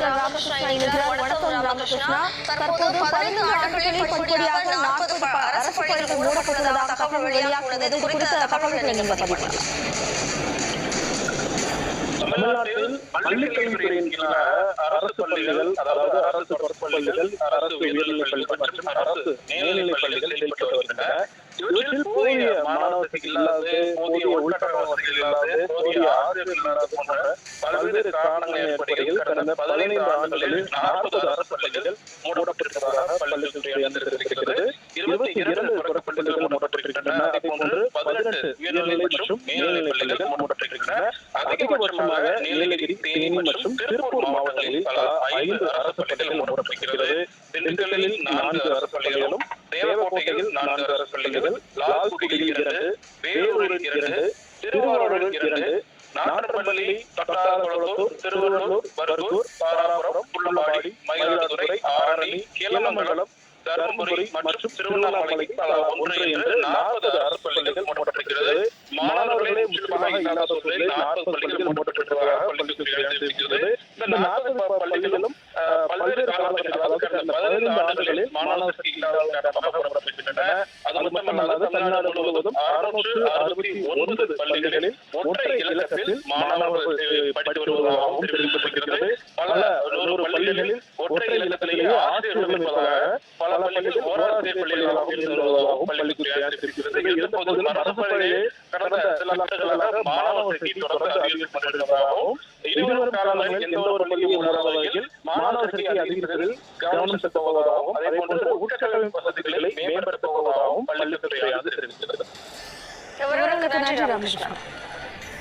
செய்தியாளர் ராமகிருஷ்ணா இணைகிறார் வணக்கம் ராமகிருஷ்ணா. தற்போது பதினைந்து ஆண்டுகளில் படிப்படியாக நாற்பது அரசு பள்ளிகள் மூடப்பட்டுள்ளதாக தகவல் வெளியாகுள்ளது இது குறித்த தகவல்களை நீங்கள் பதிவு பள்ளிக்கல்வித்துறையின் கீழாக அரசு பள்ளிகள் அதாவது அரசு பள்ளிகள் அரசு உயர்நிலை பள்ளிகள் மற்றும் அரசு மேல்நிலை பள்ளிகள் செயல்பட்டு வருகின்றன. இவற்றில் போதிய மாணவர்கள் இல்லாது போதிய உள்கட்டண வசதிகள் இல்லாது போதிய ஆசிரியர்கள் இல்லாத போன்ற பல்வேறு காரணங்கள் ஏற்படுகையில் கடந்த பதினைந்து ஆண்டுகளில் நாற்பது அரசு பள்ளிகள் மூடப்பட்டிருப்பதாக பள்ளிக்கல்வித்துறை அறிந்திருக்கிறது மூடப்பட்டிருக்கின்றன அதே போன்று பதினெட்டு உயர்நிலை மற்றும் மேல்நிலை பள்ளிகள் மூடப்பட்டிருக்கின்றன அதிகபட்சமாக நீலகிரி தேனி மற்றும் திருப்பூர் மாவட்டங்களில் தலா ஐந்து அரசு பள்ளிகள் மூடப்பட்டிருக்கிறது திண்டுக்கல்லில் நான்கு அரசு பள்ளிகளும் தேவக்கோட்டையில் நான்கு அரசு பள்ளிகள் லால்குடியில் இரண்டு வேலூரில் இரண்டு திருவாரூரில் இரண்டு நாட்டப்பள்ளி தட்டாரகுளத்தூர் திருவள்ளூர் பர்கூர் தாராபுரம் புள்ளம்பாடி மயிலாடுதுறை ஆரணி கேளமங்கலம் தருமபுரி மற்றும் திருவண்ணாமலைக்கு ஒன்று என்று நாற்பது அரசு பள்ளிகள் மூடப்பட்டிருக்கிறது மாணவர்களே முற்றிலுமாக இல்லாத சூழலில் நாற்பது பள்ளிகள் மூடப்பட்டிருப்பதாக இந்த நாற்பது பள்ளிகளும் பதினைந்து ஆண்டுகளில் மாணவர் சேர்க்கை இல்லாத காரணமாக மூடப்பட்டிருக்கின்றன அது மட்டுமல்லாது தமிழ்நாடு முழுவதும் அறுநூற்று அறுபத்தி ஒன்பது பள்ளிகளில் ஒற்றை இலக்கத்தில் மாணவர்கள் படித்து வருவதாகவும் தெரிவிக்கப்பட்டிருக்கிறது. பல நூறு பள்ளிகளில் ஒற்றை இலக்கத்திலேயே ஆசிரியர்கள் இருப்பதாக பல பள்ளிகள் ஓராசிரியர் பள்ளிகளாகவும் இருந்து வருவதாகவும் பள்ளித்துறை அறிவித்திருக்கிறது இருந்த போதிலும் அரசு பள்ளியிலே கடந்த சில மாணவர் தொடர்ந்து அதிகரிக்கப்பட்டிருப்பதாகவும் இனிவரும் காலங்களில் எந்த ஒரு பள்ளியும் உணராத வகையில் சேர்க்கை அதிகரிப்பதில் கவனம் செலுத்துவதாகவும் அதே போன்று உட்கட்டமைப்பு வசதிகளை மேம்படுத்துவதாகவும் விவரங்களுக்கு நன்றி ராமகிருஷ்ணா?